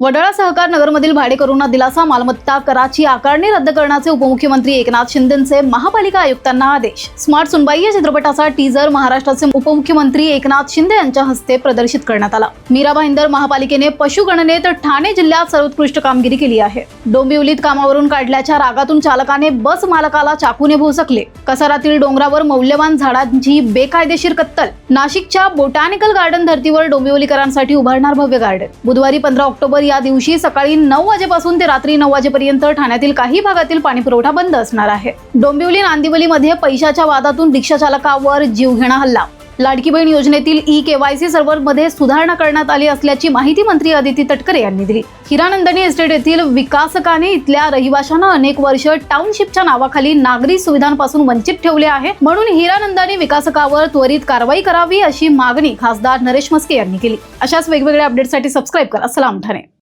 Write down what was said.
वडाळा सहकार नगरमधील भाडेकरूंना दिलासा मालमत्ता कराची आकारणी रद्द करण्याचे उपमुख्यमंत्री एकनाथ शिंदेचे महापालिका आयुक्तांना आदेश. स्मार्ट सुनबाई या चित्रपटाचा टीजर महाराष्ट्राचे उपमुख्यमंत्री एकनाथ शिंदे यांच्या हस्ते प्रदर्शित करण्यात आला. मीरा भाईंदर महापालिकेने पशुगणनेत ठाणे जिल्ह्यात सर्वोत्कृष्ट कामगिरी केली आहे. डोंबिवलीत कामावरून काढल्याच्या रागातून चालकाने बस मालकाला चाकूने भोसकले. कसारातील डोंगरावर मौल्यवान झाडांची बेकायदेशीर कत्तल. नाशिकच्या बोटॅनिकल गार्डन धर्तीवर डोंबिवलीकरांसाठी उभारणार भव्य गार्डन. बुधवारी पंधरा ऑक्टोबर या दिवशी सकाळी नऊ वाजेपासून ते रात्री नऊ वाजेपर्यंत ठाण्यातील काही भागातील पाणीपुरवठा बंद असणार आहे. डोंबिवली नांदिवलीमध्ये पैशाच्या वादातून रिक्षा चालकावर जीवघेणा हल्ला. लाडकी बहीण योजनेतील ई केवायसी सर्व्हरमध्ये सुधारणा करण्यात आली असल्याची माहिती मंत्री अदिती तटकरे यांनी दिली. हिरानंदनी एस्टेट येथील विकासकाने इथल्या रहिवाशांना अनेक वर्ष टाउनशिपच्या नावाखाली नागरी सुविधांपासून वंचित ठेवले आहे. म्हणून हिरानंदानी विकासकावर त्वरित कारवाई करावी अशी मागणी खासदार नरेश मस्के यांनी केली. अशाच वेगवेगळ्या अपडेटसाठी सबस्क्राईब करा. सलाम ठाणे.